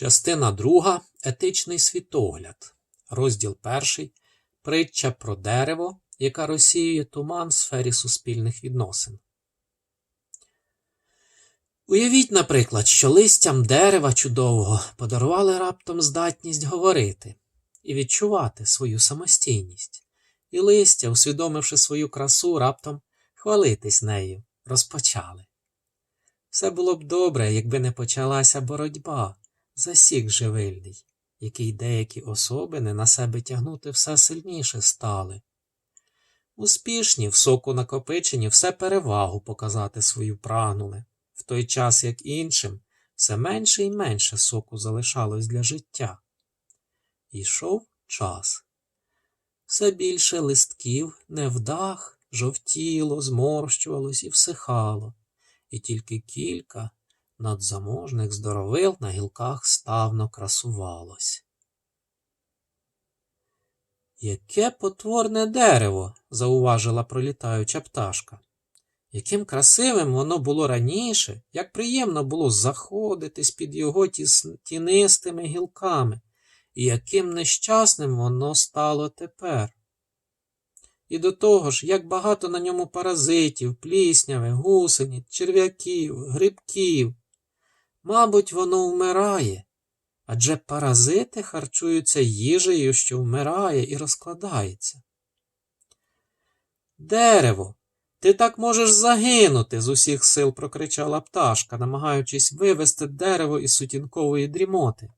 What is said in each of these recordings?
Частина друга. Етичний світогляд. Розділ перший. Притча про дерево, яка розсіює туман в сфері суспільних відносин. Уявіть, наприклад, що листям дерева чудового подарували раптом здатність говорити і відчувати свою самостійність, і листя, усвідомивши свою красу, раптом хвалитись нею, розпочали. Все було б добре, якби не почалася боротьба, засік живильний, який деякі особини на себе тягнути все сильніше стали. Успішні в соку накопичені все перевагу показати свою прагнули, в той час як іншим все менше і менше соку залишалось для життя. Ішов час. Все більше листків невдах жовтіло, зморщувалось і всихало, і тільки кілька надзаможних здоровил на гілках ставно красувалось. Яке потворне дерево, зауважила пролітаюча пташка. Яким красивим воно було раніше, як приємно було заходитись під його тінистими гілками, і яким нещасним воно стало тепер. І до того ж, як багато на ньому паразитів, плісняви, гусениць, черв'яків, грибків. Мабуть, воно вмирає, адже паразити харчуються їжею, що вмирає і розкладається. Дерево, ти так можеш загинути, з усіх сил прокричала пташка, намагаючись вивести дерево із сутінкової дрімоти.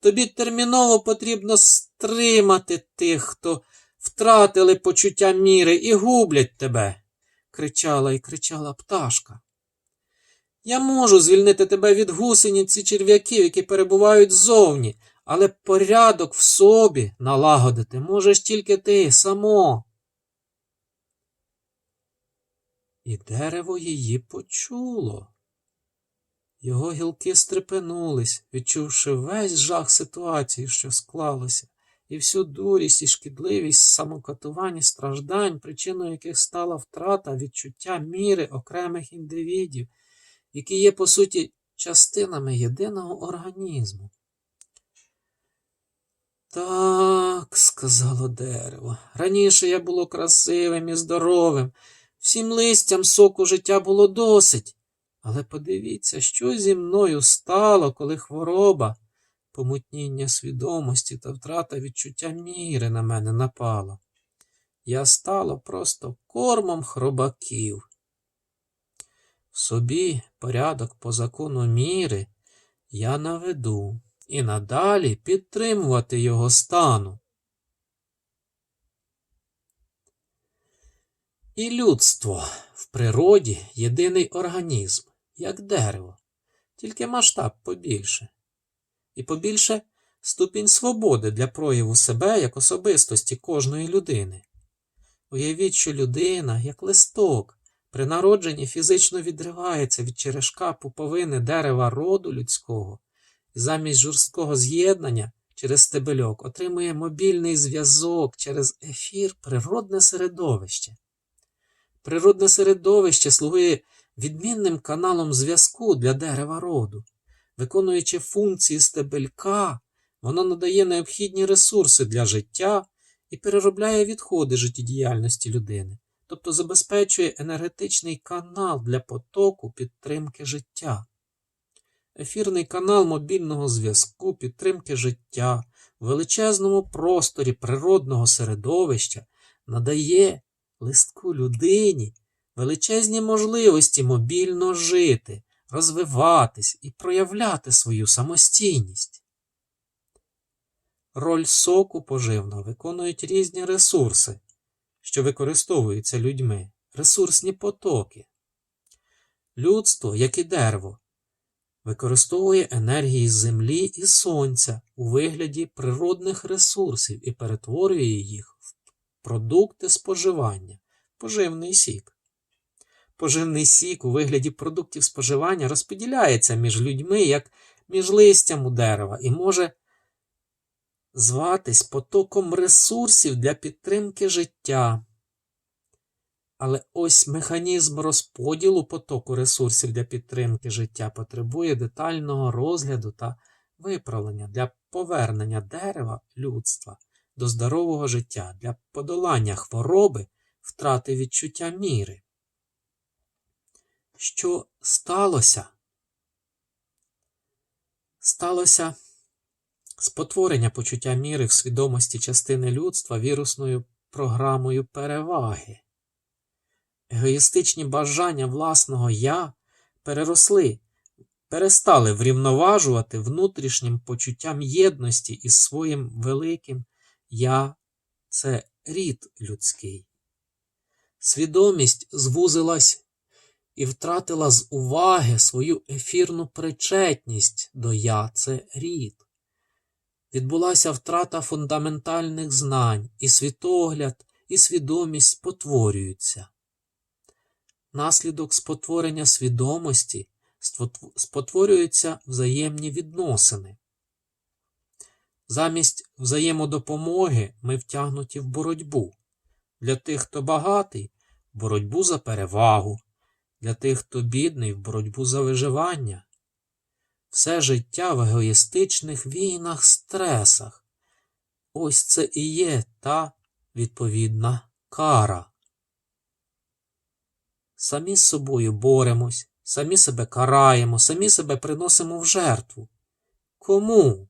Тобі терміново потрібно стримати тих, хто втратили почуття міри і гублять тебе, кричала і кричала пташка. Я можу звільнити тебе від гусениць і черв'яків, які перебувають ззовні, але порядок в собі налагодити можеш тільки ти само. І дерево її почуло. Його гілки стрепенулись, відчувши весь жах ситуації, що склалося, і всю дурість і шкідливість самокатувань і страждань, причиною яких стала втрата відчуття міри окремих індивідів, які є, по суті, частинами єдиного організму. Так, сказало дерево, раніше я було красивим і здоровим, всім листям соку життя було досить. Але подивіться, що зі мною стало, коли хвороба, помутніння свідомості та втрата відчуття міри на мене напала. Я стала просто кормом хробаків. В собі порядок по закону міри я наведу і надалі підтримувати його стану. І людство в природі єдиний організм, як дерево, тільки масштаб побільше. І побільше ступінь свободи для прояву себе як особистості кожної людини. Уявіть, що людина, як листок, при народженні фізично відривається від черешка пуповини дерева роду людського і замість жорсткого з'єднання через стебельок отримує мобільний зв'язок через ефір природне середовище. Природне середовище слугує відмінним каналом зв'язку для дерева роду. Виконуючи функції стебелька, воно надає необхідні ресурси для життя і переробляє відходи життєдіяльності людини, тобто забезпечує енергетичний канал для потоку підтримки життя. Ефірний канал мобільного зв'язку, підтримки життя в величезному просторі природного середовища надає листку людині величезні можливості мобільно жити, розвиватись і проявляти свою самостійність. Роль соку поживно виконують різні ресурси, що використовуються людьми, ресурсні потоки. Людство, як і дерево, використовує енергії землі і сонця у вигляді природних ресурсів і перетворює їх в продукти споживання, поживний сік. Поживний сік у вигляді продуктів споживання розподіляється між людьми як між листям у дерева і може зватись потоком ресурсів для підтримки життя. Але ось механізм розподілу потоку ресурсів для підтримки життя потребує детального розгляду та виправлення, для повернення дерева людства до здорового життя, для подолання хвороби, втрати відчуття міри. Що сталося? Сталося спотворення почуття міри в свідомості частини людства вірусною програмою переваги. Егоїстичні бажання власного я переросли, перестали врівноважувати внутрішнім почуттям єдності із своїм великим Я це рід людський. Свідомість звузилась і втратила з уваги свою ефірну причетність до Я це рід. Відбулася втрата фундаментальних знань, і світогляд, і свідомість спотворюються. Наслідок спотворення свідомості спотворюються взаємні відносини. Замість взаємодопомоги ми втягнуті в боротьбу. Для тих, хто багатий, в боротьбу за перевагу, для тих, хто бідний, в боротьбу за виживання. Все життя в егоїстичних війнах, стресах. Ось це і є та відповідна кара. Самі з собою боремось, самі себе караємо, самі себе приносимо в жертву. Кому?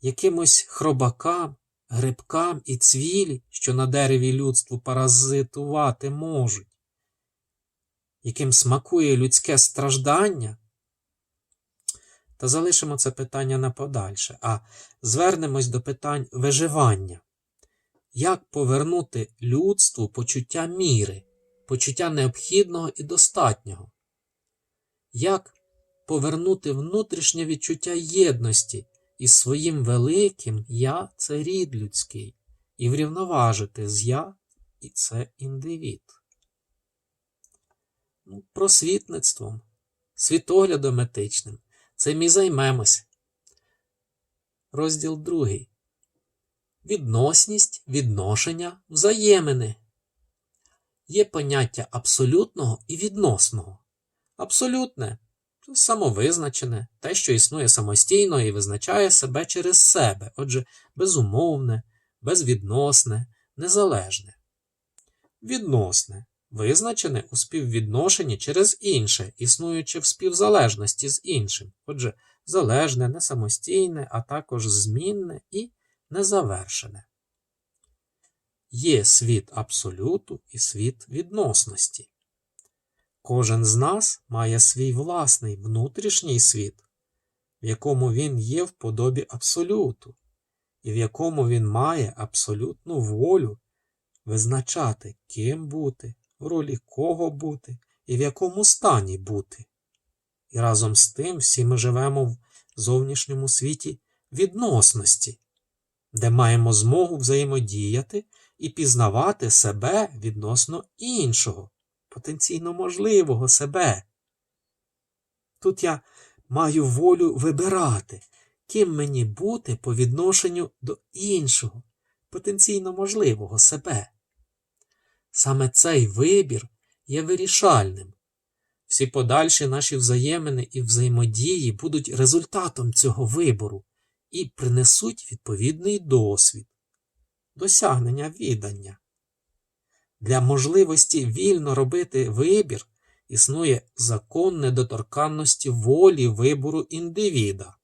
Якимось хробакам, грибкам і цвілі, що на дереві людству паразитувати можуть, яким смакує людське страждання? Та залишимо це питання на подальше, а звернемось до питань виживання. Як повернути людству почуття міри, почуття необхідного і достатнього? Як повернути внутрішнє відчуття єдності із своїм великим Я це рід людський, і врівноважити з Я і це індивід? Ну, просвітництвом, світоглядом етичним. Цим і займемось. Розділ другий. Відносність, відношення, взаємини. Є поняття абсолютного і відносного. Абсолютне самовизначене, те, що існує самостійно і визначає себе через себе, отже, безумовне, безвідносне, незалежне. Відносне визначене у співвідношенні через інше, існуючи в співзалежності з іншим, отже, залежне, несамостійне, а також змінне і незавершене. Є світ абсолюту і світ відносності. Кожен з нас має свій власний внутрішній світ, в якому він є в подобі абсолюту, і в якому він має абсолютну волю визначати, ким бути, в ролі кого бути і в якому стані бути. І разом з тим всі ми живемо в зовнішньому світі відносності, де маємо змогу взаємодіяти і пізнавати себе відносно іншого, потенційно можливого себе. Тут я маю волю вибирати, ким мені бути по відношенню до іншого, потенційно можливого себе. Саме цей вибір є вирішальним. Всі подальші наші взаємини і взаємодії будуть результатом цього вибору і принесуть відповідний досвід, досягнення віддання. Для можливості вільно робити вибір існує закон недоторканності волі вибору індивіда.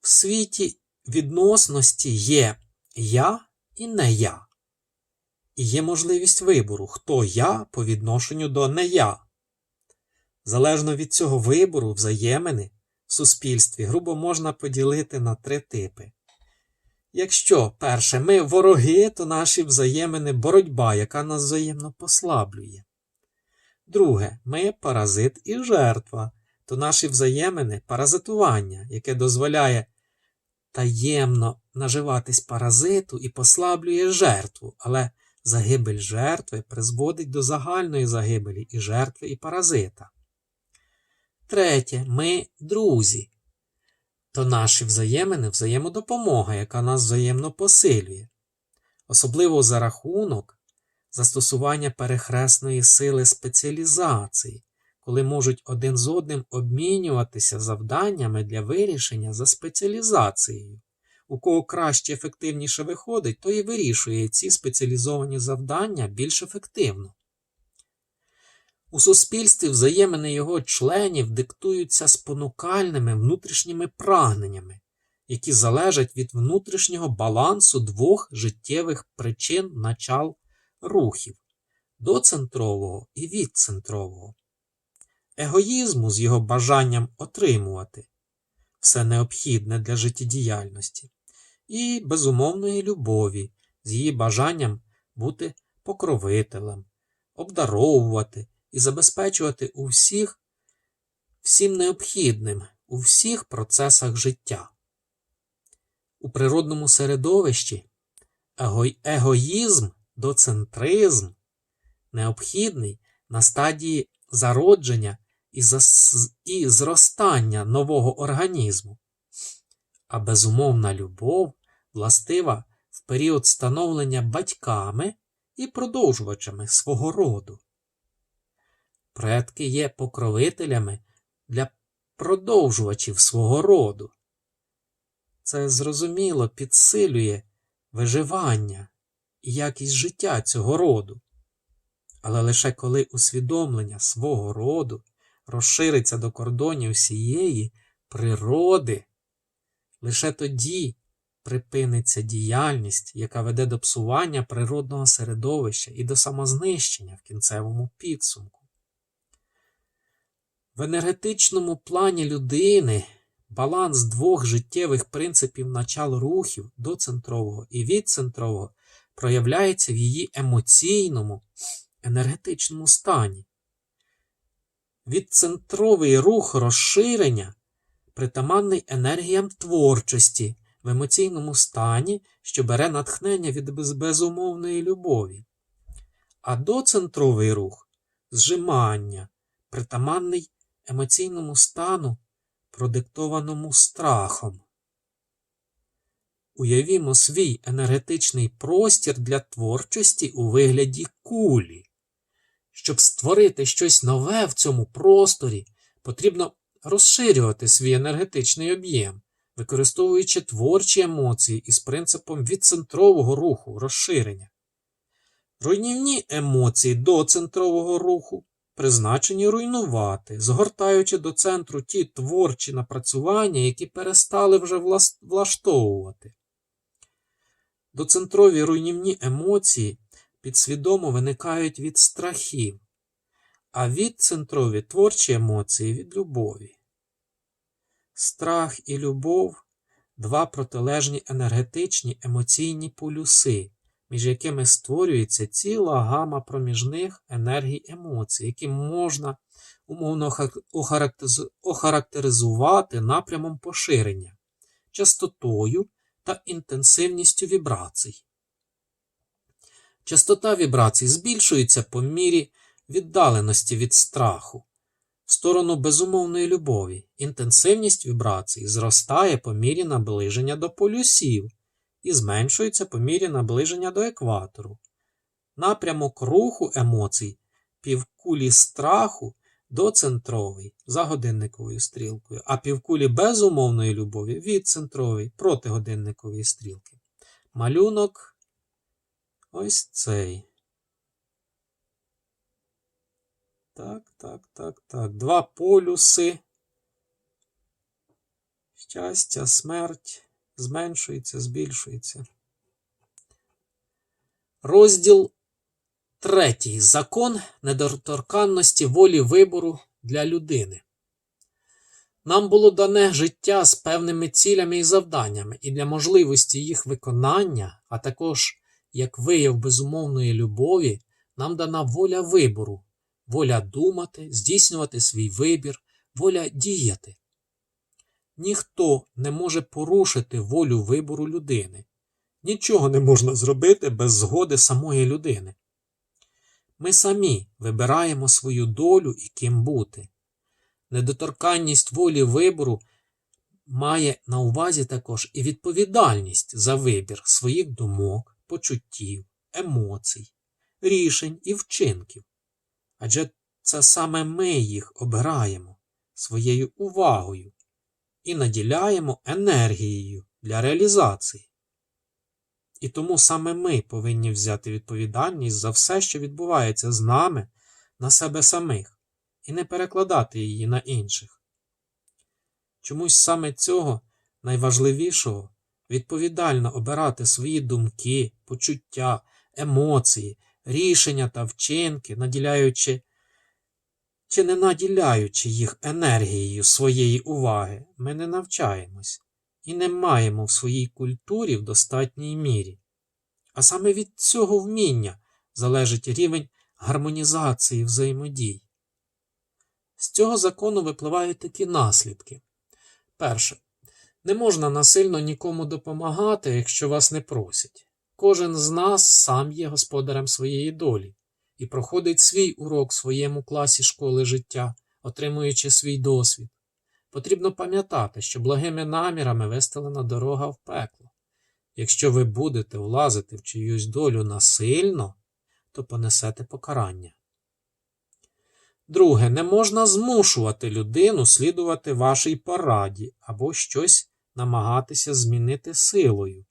В світі відносності є я і не я. І є можливість вибору, хто я по відношенню до не я. Залежно від цього вибору, взаємини в суспільстві грубо можна поділити на три типи. Якщо, перше, ми вороги, то наші взаємини боротьба, яка нас взаємно послаблює. Друге, ми паразит і жертва, то наші взаємини паразитування, яке дозволяє таємно наживатись паразиту і послаблює жертву, але загибель жертви призводить до загальної загибелі і жертви, і паразита. Третє, ми друзі. То наші взаємини взаємодопомога, яка нас взаємно посилює, особливо за рахунок застосування перехресної сили спеціалізації, коли можуть один з одним обмінюватися завданнями для вирішення за спеціалізацією. У кого краще ефективніше виходить, то і вирішує ці спеціалізовані завдання більш ефективно. У суспільстві взаємини його членів диктуються спонукальними внутрішніми прагненнями, які залежать від внутрішнього балансу двох життєвих причин начал рухів доцентрового і відцентрового, егоїзму з його бажанням отримувати все необхідне для життєдіяльності, і безумовної любові з її бажанням бути покровителем, обдаровувати і забезпечувати у всіх всім необхідним у всіх процесах життя. У природному середовищі его- егоїзм, доцентризм необхідний на стадії зародження і, зас... і зростання нового організму, а безумовна любов властива в період становлення батьками і продовжувачами свого роду. Предки є покровителями для продовжувачів свого роду. Це зрозуміло підсилює виживання і якість життя цього роду. Але лише коли усвідомлення свого роду розшириться до кордонів всієї природи, лише тоді припиниться діяльність, яка веде до псування природного середовища і до самознищення в кінцевому підсумку. В енергетичному плані людини баланс двох життєвих принципів начал рухів доцентрового і відцентрового проявляється в її емоційному енергетичному стані. Відцентровий рух розширення притаманний енергіям творчості в емоційному стані, що бере натхнення від безумовної любові, а доцентровий рух зжимання, притаманний емоційному стану, продиктованому страхом. Уявімо свій енергетичний простір для творчості у вигляді кулі. Щоб створити щось нове в цьому просторі, потрібно розширювати свій енергетичний об'єм, використовуючи творчі емоції із принципом відцентрового руху розширення. Руйнівні емоції доцентрового руху призначені руйнувати, згортаючи до центру ті творчі напрацювання, які перестали вже влаштовувати. Доцентрові руйнівні емоції підсвідомо виникають від страхів, а відцентрові творчі емоції від любові. Страх і любов два протилежні енергетичні емоційні полюси, між якими створюється ціла гама проміжних енергій емоцій, які можна умовно охарактеризувати напрямом поширення, частотою та інтенсивністю вібрацій. Частота вібрацій збільшується по мірі віддаленості від страху в сторону безумовної любові. Інтенсивність вібрацій зростає по мірі наближення до полюсів і зменшується по мірі наближення до екватору. Напрямок руху емоцій півкулі страху доцентровий за годинниковою стрілкою, а півкулі безумовної любові відцентровий проти годинникової стрілки. Малюнок ось цей. Так, так, так, так. Два полюси. Щастя, смерть зменшується, збільшується. Розділ третій. Закон недоторканності волі вибору для людини. Нам було дане життя з певними цілями і завданнями, і для можливості їх виконання, а також як вияв безумовної любові, нам дана воля вибору, воля думати, здійснювати свій вибір, воля діяти. Ніхто не може порушити волю вибору людини. Нічого не можна зробити без згоди самої людини. Ми самі вибираємо свою долю і ким бути. Недоторканність волі вибору має на увазі також і відповідальність за вибір своїх думок, почуттів, емоцій, рішень і вчинків. Адже це саме ми їх обираємо своєю увагою і наділяємо енергією для реалізації. І тому саме ми повинні взяти відповідальність за все, що відбувається з нами на себе самих, і не перекладати її на інших. Чомусь саме цього найважливішого відповідально обирати свої думки, почуття, емоції, рішення та вчинки, наділяючи чи не наділяючи їх енергією своєї уваги, ми не навчаємось і не маємо в своїй культурі в достатній мірі. А саме від цього вміння залежить рівень гармонізації взаємодій. З цього закону випливають такі наслідки. Перше. Не можна насильно нікому допомагати, якщо вас не просять. Кожен з нас сам є господарем своєї долі і проходить свій урок в своєму класі школи життя, отримуючи свій досвід. Потрібно пам'ятати, що благими намірами вистелена дорога в пекло. Якщо ви будете влазити в чиюсь долю насильно, то понесете покарання. Друге, не можна змушувати людину слідувати вашій пораді або щось намагатися змінити силою.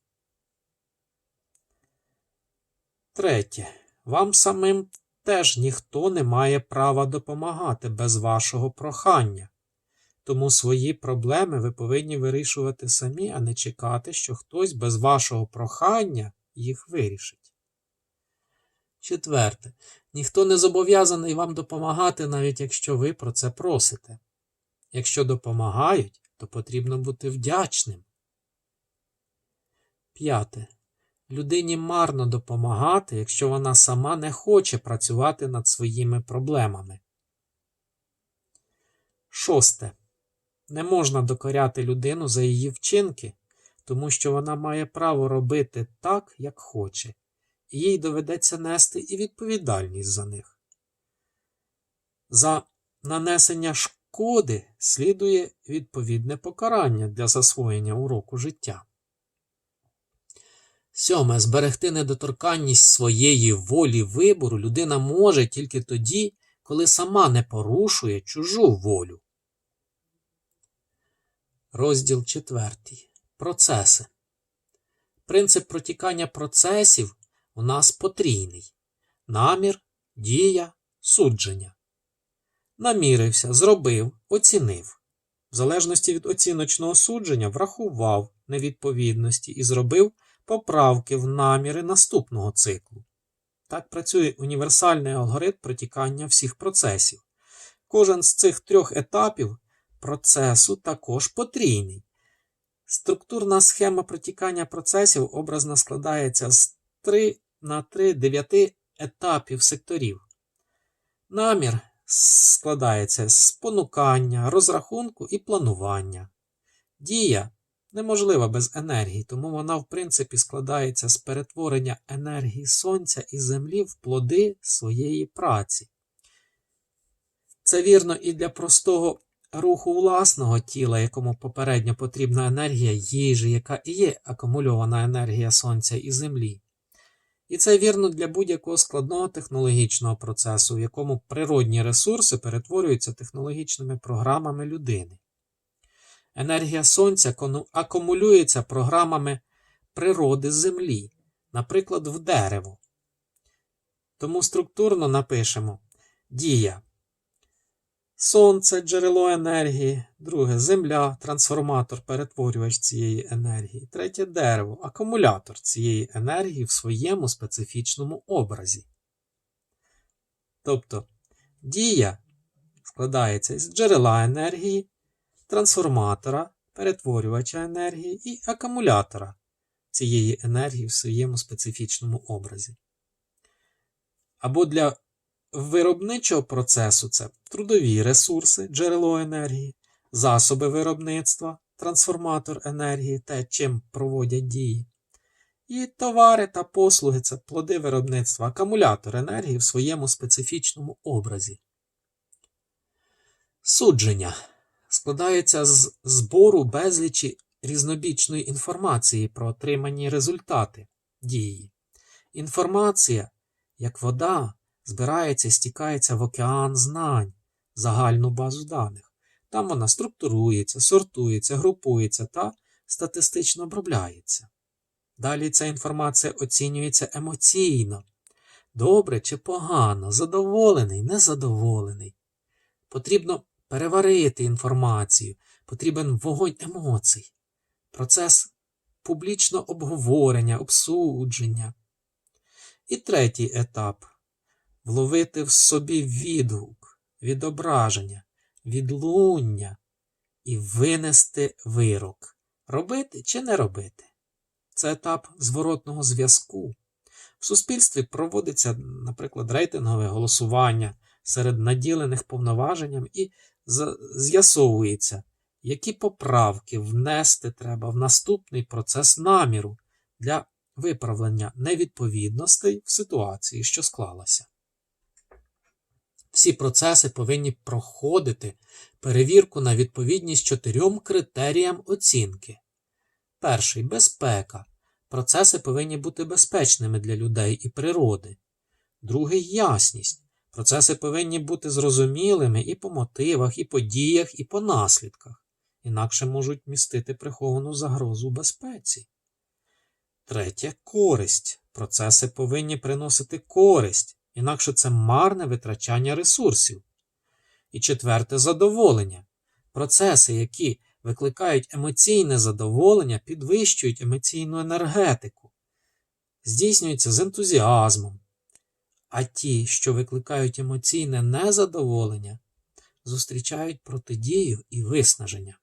Третє. Вам самим теж ніхто не має права допомагати без вашого прохання. Тому свої проблеми ви повинні вирішувати самі, а не чекати, що хтось без вашого прохання їх вирішить. Четверте. Ніхто не зобов'язаний вам допомагати, навіть якщо ви про це просите. Якщо допомагають, то потрібно бути вдячним. П'яте. Людині марно допомагати, якщо вона сама не хоче працювати над своїми проблемами. Шосте. Не можна докоряти людину за її вчинки, тому що вона має право робити так, як хоче, і їй доведеться нести і відповідальність за них. За нанесення шкоди слідує відповідне покарання для засвоєння уроку життя. Сьоме. Зберегти недоторканність своєї волі вибору людина може тільки тоді, коли сама не порушує чужу волю. Розділ 4. Процеси. Принцип протікання процесів у нас потрійний. Намір, дія, судження. Намірився, зробив, оцінив. В залежності від оціночного судження врахував невідповідності і зробив поправки в наміри наступного циклу. Так працює універсальний алгоритм протікання всіх процесів. Кожен з цих трьох етапів процесу також потрійний. Структурна схема протікання процесів образно складається з 3 на 3 9 етапів секторів. Намір складається з спонукання, розрахунку і планування. Дія неможлива без енергії, тому вона, в принципі, складається з перетворення енергії Сонця і Землі в плоди своєї праці. Це вірно і для простого руху власного тіла, якому попередньо потрібна енергія їжі, яка і є акумульована енергія Сонця і Землі. І це вірно для будь-якого складного технологічного процесу, в якому природні ресурси перетворюються технологічними програмами людини. Енергія Сонця акумулюється програмами природи Землі, наприклад, в дерево. Тому структурно напишемо Дія. Сонце джерело енергії, друге Земля, трансформатор, перетворювач цієї енергії, третє дерево, акумулятор цієї енергії в своєму специфічному образі. Тобто дія складається із джерела енергії, трансформатора, перетворювача енергії і акумулятора цієї енергії в своєму специфічному образі. Або для виробничого процесу це трудові ресурси, джерело енергії, засоби виробництва, трансформатор енергії, те, чим проводять дії. І товари та послуги це плоди виробництва, акумулятор енергії в своєму специфічному образі. Судження складається з збору безлічі різнобічної інформації про отримані результати дії. Інформація, як вода, збирається і стікається в океан знань, загальну базу даних. Там вона структурується, сортується, групується та статистично обробляється. Далі ця інформація оцінюється емоційно. Добре чи погано, задоволений, незадоволений. Потрібно переварити інформацію, потрібен вогонь емоцій, процес публічного обговорення, обсудження. І третій етап вловити в собі відгук, відображення, відлуння і винести вирок. Робити чи не робити. Це етап зворотного зв'язку. В суспільстві проводиться, наприклад, рейтингове голосування серед наділених повноваженням і з'ясовується, які поправки внести треба в наступний процес наміру для виправлення невідповідностей в ситуації, що склалася. Всі процеси повинні проходити перевірку на відповідність чотирьом критеріям оцінки. Перший безпека. Процеси повинні бути безпечними для людей і природи. Другий ясність. Процеси повинні бути зрозумілими і по мотивах, і по діях, і по наслідках, інакше можуть містити приховану загрозу безпеці. Третє користь. Процеси повинні приносити користь, інакше це марне витрачання ресурсів. І четверте задоволення. Процеси, які викликають емоційне задоволення, підвищують емоційну енергетику, здійснюються з ентузіазмом. А ті, що викликають емоційне незадоволення, зустрічають протидію і виснаження.